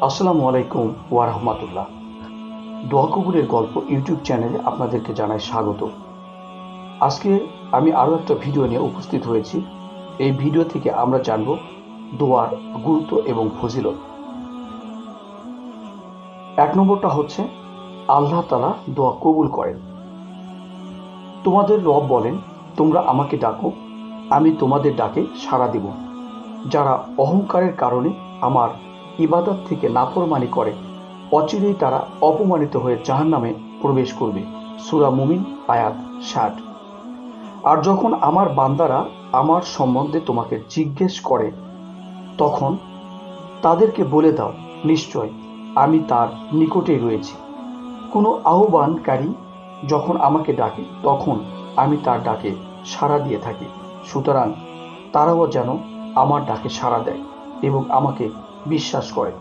আসসালামু আলাইকুম ওয়া রাহমাতুল্লাহ। দোয়া কবুলের গল্প ইউটিউব চ্যানেলে আপনাদেরকে জানাই স্বাগত। আজকে আমি আরও একটা ভিডিও নিয়ে উপস্থিত হয়েছি। এই ভিডিও থেকে আমরা জানব দোয়ার গুরুত্ব এবং ফজিলত। এক নম্বরটা হচ্ছে, আল্লাহ তালা দোয়া কবুল করেন। তোমাদের রব বলেন, তোমরা আমাকে ডাকো, আমি তোমাদের ডাকে সাড়া দিব। যারা অহংকারের কারণে আমার ইবাদত থেকে নাফরমানি করে, অচিরেই তারা অপমানিত হয়ে জাহান নামে প্রবেশ করবে। সুরা মুমিন, আয়াত ষাট। আর যখন আমার বান্দারা আমার সম্বন্ধে তোমাকে জিজ্ঞেস করে, তখন তাদেরকে বলে দাও, নিশ্চয় আমি তার নিকটেই রয়েছি। কোনো আহ্বানকারী যখন আমাকে ডাকে, তখন আমি তার ডাকে সাড়া দিয়ে থাকি। সুতরাং তারাও যেন আমার ডাকে সাড়া দেয় এবং আমাকে বিশ্বাস করে।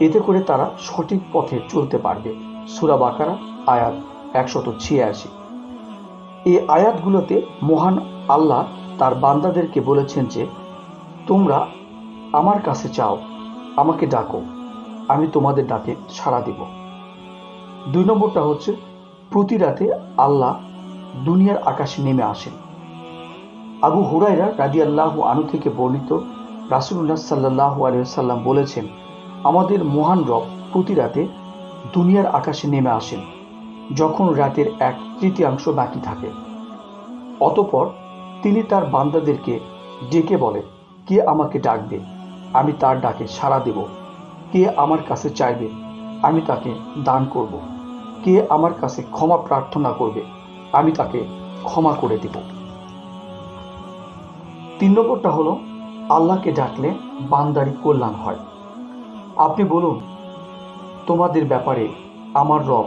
এতে করে তারা সঠিক পথে চলতে পারবে। সুরা বাকারা, আয়াত একশত ছিয়াশি। এই আয়াতগুলোতে মহান আল্লাহ তার বান্দাদেরকে বলেছেন যে, তোমরা আমার কাছে চাও, আমাকে ডাকো, আমি তোমাদের ডাকে সাড়া দিব। দুই নম্বরটা হচ্ছে, প্রতি রাতে আল্লাহ দুনিয়ার আকাশে নেমে আসেন। আবু হুরাইরা রাজি আল্লাহ আনু থেকে বর্ণিত রাসুল্লাহ সাল্লাহ আলিয়াল্লাম বলেছেন, আমাদের মহান রব প্রতি রাতে দুনিয়ার আকাশে নেমে আসেন, যখন রাতের এক তৃতীয়াংশ বাকি থাকে। অতপর তিনি তার বান্দাদেরকে ডেকে বলে কে আমাকে ডাকবে? আমি তার ডাকে সাড়া দেব। কে আমার কাছে চাইবে? আমি তাকে দান করব। কে আমার কাছে ক্ষমা প্রার্থনা করবে? আমি তাকে ক্ষমা করে দেব। তিন নম্বরটা হলো আল্লাহকে ডাকলে বান্দারি কল্যাণ হয়। আপনি বলুন, তোমাদের ব্যাপারে আমার রব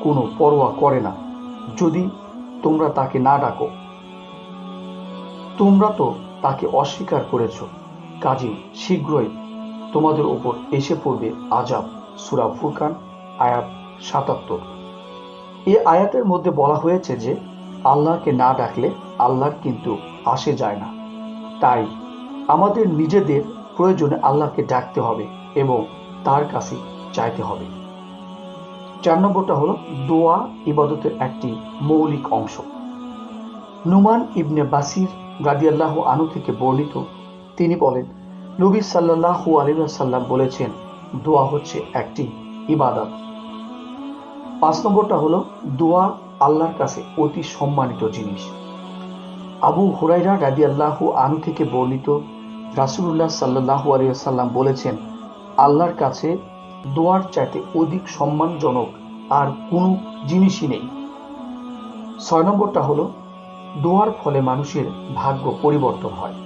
কোনো পরোয়া করে না, যদি তোমরা তাকে না ডাকো। তোমরা তো তাকে অস্বীকার করেছ, কাজে শীঘ্রই তোমাদের ওপর এসে পড়বে আজাব সুরা ফুরকান, আয়াত সাতাত্তর। এ আয়াতের মধ্যে বলা হয়েছে যে, আল্লাহকে না ডাকলে আল্লাহর কিন্তু আসে যায় না। তাই আমাদের নিজেদের প্রয়োজনে আল্লাহকে ডাকতে হবে এবং তার কাছে চাইতে হবে। চার নম্বরটা হলো দোয়া ইবাদতের একটি মৌলিক অংশ। নুমান ইবনে বাসির রাদিয়াল্লাহ আনু থেকে বর্ণিত, তিনি বলেন, নবী সাল্লাহু আলিয়াল্লাম বলেছেন, দোয়া হচ্ছে একটি ইবাদত। পাঁচ নম্বরটা হলো দোয়া আল্লাহর কাছে অতি সম্মানিত জিনিস। আবু হুরাইরা রাদি আল্লাহ আনু থেকে বর্ণিত রাসুল্লাহ সাল্লাহু আলিয়াল্লাম বলেছেন, আল্লাহর কাছে দোয়ার চাইতে অধিক সম্মানজনক আর কোনো জিনিসই নেই। ছয় নম্বরটা হলো, দোয়ার ফলে মানুষের ভাগ্য পরিবর্তন হয়।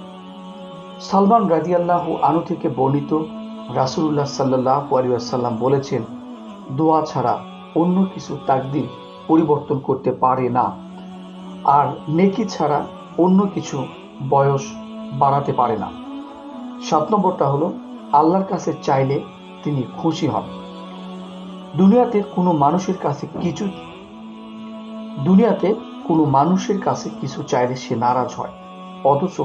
সালমান রাজিয়াল্লাহ আনু থেকে বর্ণিত রাসুল্লাহ সাল্লাহ আলিয়াল্লাম বলেছেন, দোয়া ছাড়া অন্য কিছু তাকদির পরিবর্তন করতে পারে না। আর নেকি ছাড়া অন্য কিছু বয়স বাড়াতে পারে না। সাত নম্বরটা হলো, আল্লাহর কাছে চাইলে তিনি খুশি হন। দুনিয়াতে কোনো মানুষের কাছে কিছু দুনিয়াতে কোনো মানুষের কাছে কিছু চাইলে সে নারাজ হয়, অথচ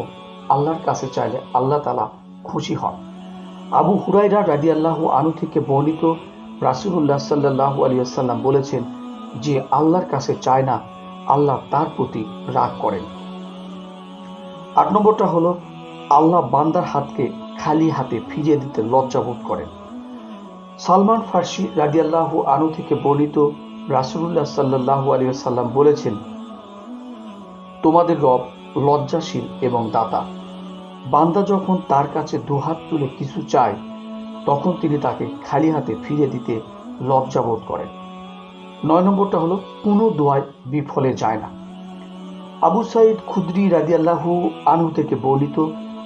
আল্লাহর কাছে চাইলে আল্লাহ তালা খুশি হন। আবু হুরাইরা রাজি আল্লাহ আনু থেকে বর্ণিত রাসুল্লাহ সাল্লাহ আলিয়াল্লাম বলেছেন যে, আল্লাহর কাছে চায় না, আল্লাহ তার প্রতি রাগ করেন। আট নম্বরটা হলো, আল্লাহ বান্দার হাতকে খালি হাতে ফিরিয়ে দিতে লজ্জাবোধ করেন। সালমান ফার্সি রাজিয়াল্লাহু আনু থেকে বর্ণিত রাসুল্লাহ সাল্লাহ আলিয়াল্লাম বলেছেন, তোমাদের রব লজ্জাশীল এবং দাতা। বান্দা যখন তার কাছে দুহাত তুলে কিছু চায়, তখন তিনি তাকে খালি হাতে ফিরে দিতে লজ্জাবোধ করেন। নয় নম্বরটা হলো, কোনো দোয়ায় বিফলে যায় না। আবু সাইদ খুদ্রি রাদিয়াল্লাহু আনু থেকে বর্ণিত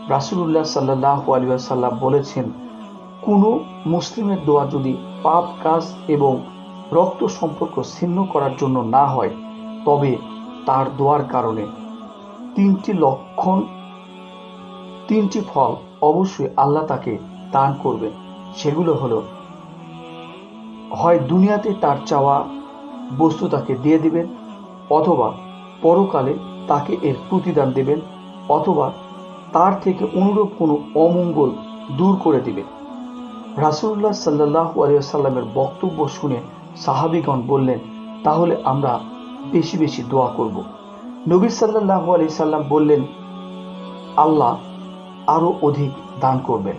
রাসুল্লাহ সাল্লাহ আলিয়াল্লাম বলেছেন, কোনো মুসলিমের দোয়া যদি পাপ, কাজ এবং রক্ত সম্পর্ক ছিন্ন করার জন্য না হয়, তবে তার দোয়ার কারণে তিনটি লক্ষণ, তিনটি ফল অবশ্যই আল্লাহ তাকে দান করবে সেগুলো হলো, হয় দুনিয়াতে তার চাওয়া বস্তু তাকে দিয়ে দিবেন, অথবা পরকালে তাকে এর প্রতিদান দেবেন অথবা তার থেকে অনুরূপ কোনো অমঙ্গল দূর করে দিবেন। রাসুল্লাহ সাল্লাহ আলিয়াল্লামের বক্তব্য শুনে সাহাবিগণ বললেন, তাহলে আমরা বেশি বেশি দোয়া করব। নবী সাল্লাহ আলি সাল্লাম বললেন, আল্লাহ আরও অধিক দান করবেন।